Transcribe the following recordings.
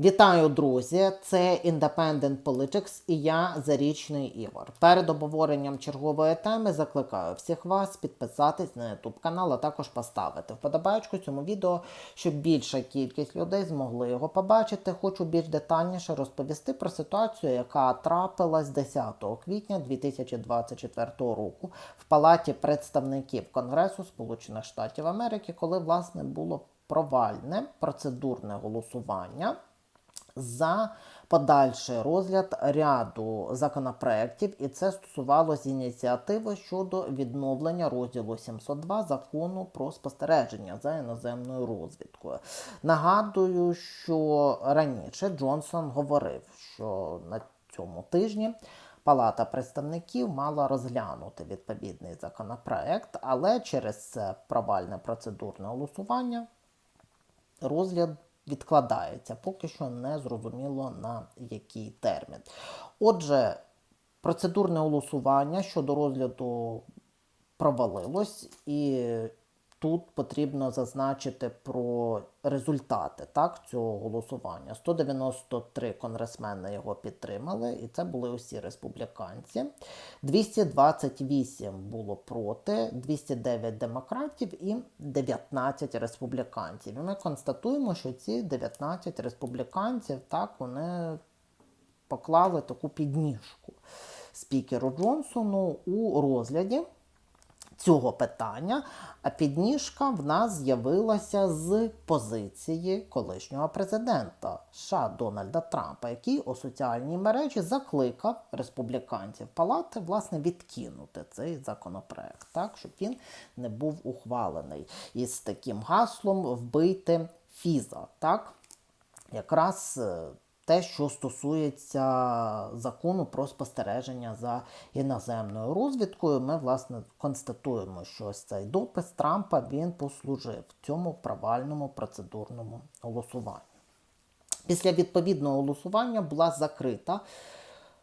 Вітаю, друзі! Це Independent Politics і я Зарічний Ігор. Перед обговоренням чергової теми закликаю всіх вас підписатись на YouTube канал, а також поставити вподобайку цьому відео, щоб більша кількість людей змогли його побачити. Хочу більш детальніше розповісти про ситуацію, яка трапилась 10 квітня 2024 року в Палаті представників Конгресу Сполучених Штатів Америки, коли власне було провальне процедурне голосування за подальший розгляд ряду законопроєктів, і це стосувалося ініціативи щодо відновлення розділу 702 закону про спостереження за іноземною розвідкою. Нагадую, що раніше Джонсон говорив, що на цьому тижні. Палата представників мала розглянути відповідний законопроект, але через це провальне процедурне голосування розгляд відкладається, поки що не зрозуміло на який термін. Отже, процедурне голосування щодо розгляду провалилось, і тут потрібно зазначити про результати так, цього голосування. 193 конгресмени його підтримали, і це були усі республіканці. 228 було проти, 209 демократів і 19 республіканців. І ми констатуємо, що ці 19 республіканців так вони поклали таку підніжку спікеру Джонсону у розгляді цього питання, а підніжка в нас з'явилася з позиції колишнього президента США Дональда Трампа, який у соціальній мережі закликав республіканців палати власне відкинути цей законопроект, так щоб він не був ухвалений із таким гаслом вбити Фіза. Так, якраз е, те, що стосується закону про спостереження за іноземною розвідкою, ми власне констатуємо, що ось цей допис Трампа він послужив цьому провальному процедурному голосуванню. Після відповідного голосування була закрита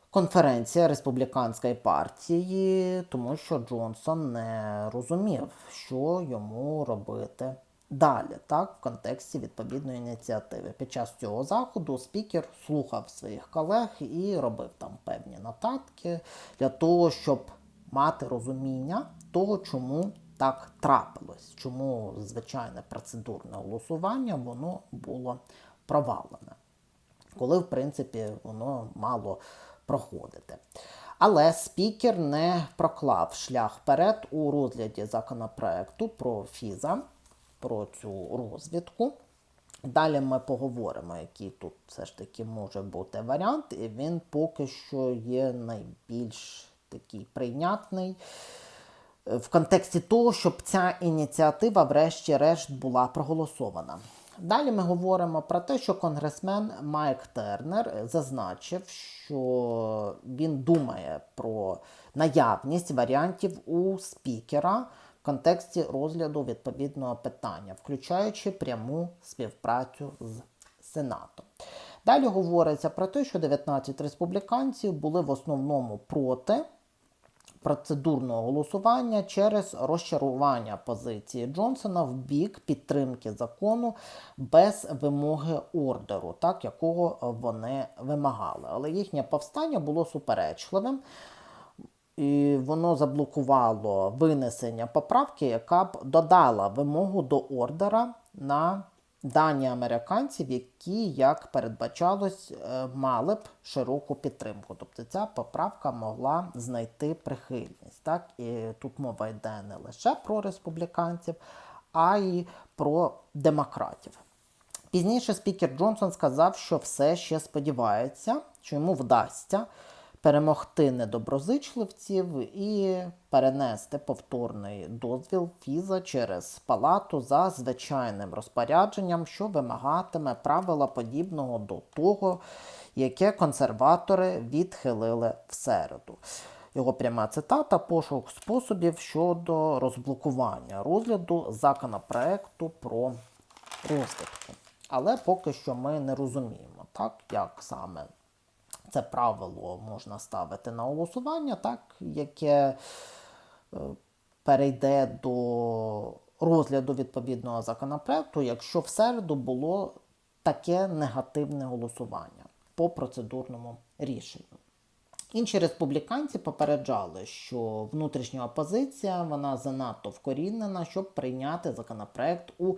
конференція республіканської партії, тому що Джонсон не розумів, що йому робити далі, так, в контексті відповідної ініціативи. Під час цього заходу спікер слухав своїх колег і робив там певні нотатки для того, щоб мати розуміння того, чому так трапилось, чому звичайне процедурне голосування воно було провалене, коли, в принципі, воно мало проходити. Але спікер не проклав шлях вперед у розгляді законопроекту про ФІЗа про цю розвідку. Далі ми поговоримо, який тут все ж таки може бути варіант, і він поки що є найбільш такий прийнятний в контексті того, щоб ця ініціатива, врешті-решт, була проголосована. Далі ми говоримо про те, що конгресмен Майк Тернер зазначив, що він думає про наявність варіантів у спікера в контексті розгляду відповідного питання, включаючи пряму співпрацю з Сенатом. Далі говориться про те, що 19 республіканців були в основному проти процедурного голосування через розчарування позиції Джонсона в бік підтримки закону без вимоги ордеру, так якого вони вимагали. Але їхнє повстання було суперечливим. І воно заблокувало винесення поправки, яка б додала вимогу до ордера на дані американців, які, як передбачалось, е, мали б широку підтримку. Тобто ця поправка могла знайти прихильність. Так? І тут мова йде не лише про республіканців, а й про демократів. Пізніше спікер Джонсон сказав, що все ще сподівається, що йому вдасться перемогти недоброзичливців і перенести повторний дозвіл Фіза через палату за звичайним розпорядженням, що вимагатиме правила подібного до того, яке консерватори відхилили в середу. Його пряма цитата пошук способів щодо розблокування розгляду законопроекту про розвитку. Але поки що ми не розуміємо, так, як саме це правило можна ставити на голосування, так, яке е, перейде до розгляду відповідного законопроекту, якщо в середу було таке негативне голосування по процедурному рішенню. Інші республіканці попереджали, що внутрішня опозиція вона занадто вкорінена, щоб прийняти законопроект у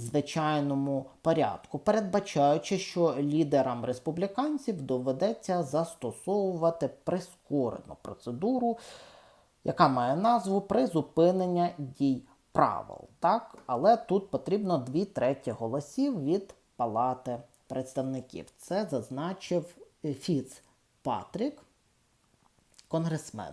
звичайному порядку, передбачаючи, що лідерам республіканців доведеться застосовувати прискорену процедуру, яка має назву призупинення дій правил. Так? Але тут потрібно дві треті голосів від Палати представників. Це зазначив Фіц Патрік, конгресмен.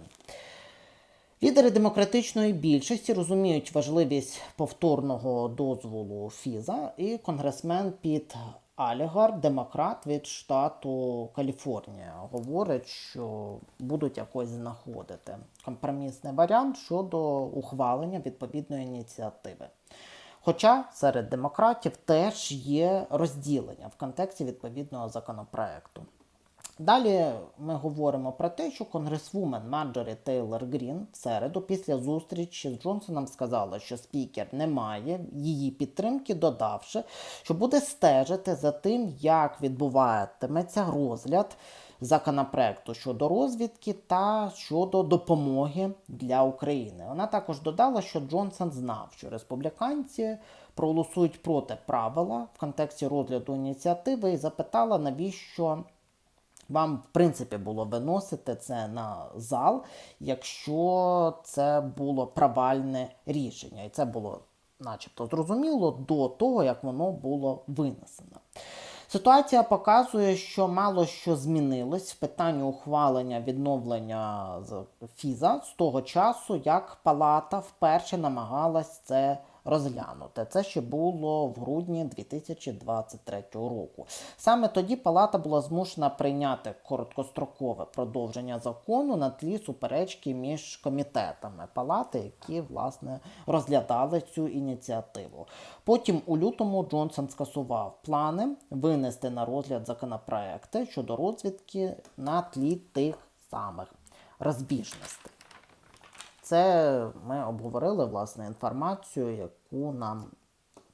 Лідери демократичної більшості розуміють важливість повторного дозволу Фіза, і конгресмен Піт Алігар, демократ від штату Каліфорнія, говорить, що будуть якось знаходити компромісний варіант щодо ухвалення відповідної ініціативи. Хоча серед демократів теж є розділення в контексті відповідного законопроекту. Далі ми говоримо про те, що конгресвумен Марджорі Тейлор Грін в середу після зустрічі з Джонсоном сказала, що спікер не має її підтримки, додавши, що буде стежити за тим, як відбуватиметься розгляд законопроекту щодо розвідки та щодо допомоги для України. Вона також додала, що Джонсон знав, що республіканці проголосують проти правила в контексті розгляду ініціативи і запитала, навіщо вам, в принципі, було виносити це на зал, якщо це було провальне рішення. І це було начебто зрозуміло до того, як воно було винесено. Ситуація показує, що мало що змінилось в питанні ухвалення відновлення Фіза з того часу, як Палата вперше намагалась це розглянути. Це ще було в грудні 2023 року. Саме тоді Палата була змушена прийняти короткострокове продовження закону на тлі суперечки між комітетами Палати, які власне розглядали цю ініціативу. Потім у лютому Джонсон скасував плани винести на розгляд законопроекти щодо розвідки на тлі тих самих розбіжностей. Це ми обговорили власне інформацію, яку нам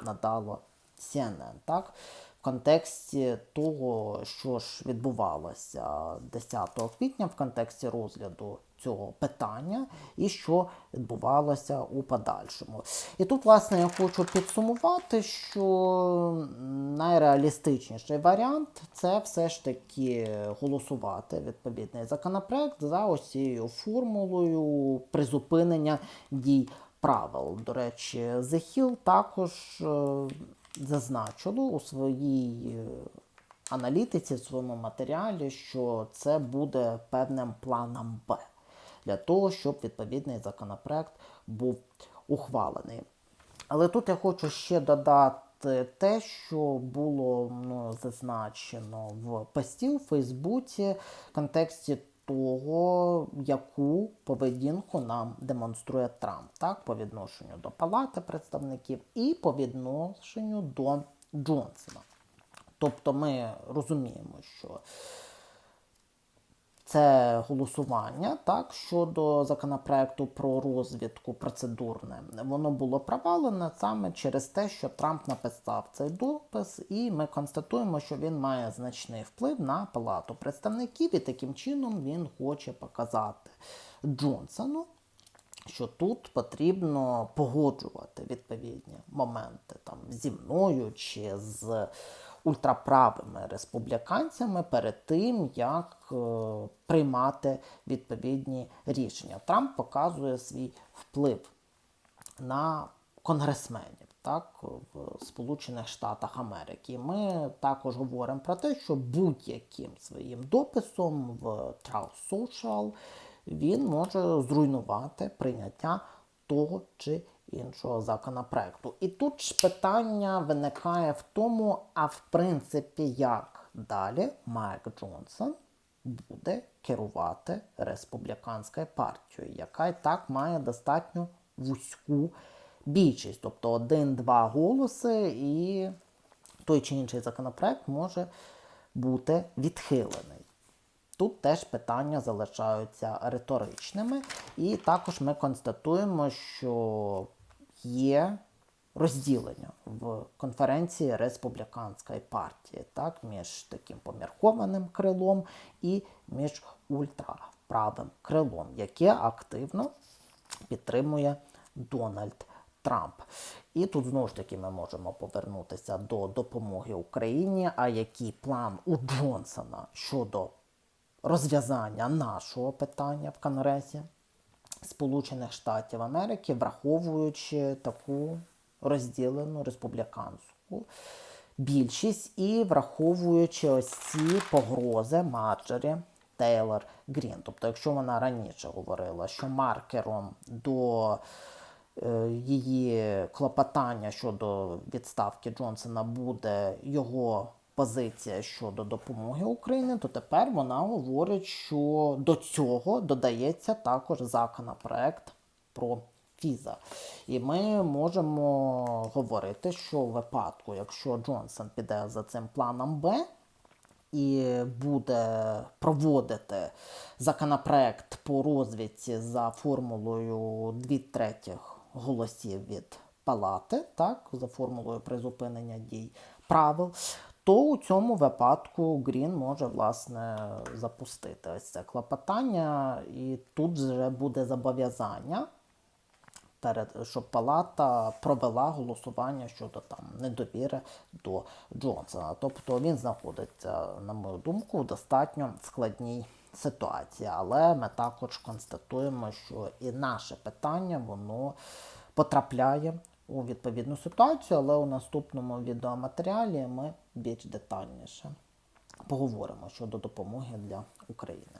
надало CNN, так? В контексті того, що ж відбувалося 10 квітня, в контексті розгляду цього питання, і що відбувалося у подальшому. І тут, власне, я хочу підсумувати, що найреалістичніший варіант це все ж таки голосувати відповідний законопроект за ось цією формулою призупинення дій правил. До речі, The Hill також е, зазначило у своїй е, аналітиці, в своєму матеріалі, що це буде певним планом Б для того, щоб відповідний законопроект був ухвалений. Але тут я хочу ще додати те, що було ну, зазначено в пості у Фейсбуці в контексті того, яку поведінку нам демонструє Трамп, так, по відношенню до Палати представників і по відношенню до Джонсона. Тобто ми розуміємо, що це голосування так, щодо законопроекту про розвідку процедурне. Воно було провалене саме через те, що Трамп написав цей допис, і ми констатуємо, що він має значний вплив на палату представників, і таким чином він хоче показати Джонсону. Що тут потрібно погоджувати відповідні моменти там зі мною чи з ультраправими республіканцями перед тим, як е, приймати відповідні рішення. Трамп показує свій вплив на конгресменів. Так, в Сполучених Штатах Америки. Ми також говоримо про те, що будь-яким своїм дописом в Truth Social він може зруйнувати прийняття того чи іншого законопроекту. І тут ж питання виникає в тому, а в принципі, як далі Майк Джонсон буде керувати республіканською партією, яка і так має достатньо вузьку більшість, тобто один-два голоси, і той чи інший законопроект може бути відхилений. Тут теж питання залишаються риторичними, і також ми констатуємо, що є розділення в конференції республіканської партії, так, між таким поміркованим крилом і між ультраправим крилом, яке активно підтримує Дональд Трамп. І тут знову ж таки ми можемо повернутися до допомоги Україні. А який план у Джонсона щодо розв'язання нашого питання в Конгресі Сполучених Штатів Америки, враховуючи таку розділену республіканську більшість і враховуючи ось ці погрози Марджорі Тейлор Грін. Тобто, якщо вона раніше говорила, що маркером до е, її клопотання щодо відставки Джонсона буде його позиція щодо допомоги Україні, то тепер вона говорить, що до цього додається також законопроект про віза. І ми можемо говорити, що в випадку, якщо Джонсон піде за цим планом Б, і буде проводити законопроект по розвідці за формулою 2 третіх голосів від палати, так, за формулою призупинення дій правил, то у цьому випадку Грін може власне запустити ось це клопотання, і тут вже буде зобов'язання перед щоб палата провела голосування щодо там недовіри до Джонсона. Тобто він знаходиться, на мою думку, в достатньо складній ситуації. Але ми також констатуємо, що і наше питання воно потрапляє у відповідну ситуацію, але у наступному відеоматеріалі ми більш детальніше поговоримо щодо допомоги для України.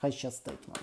Хай щастить вам!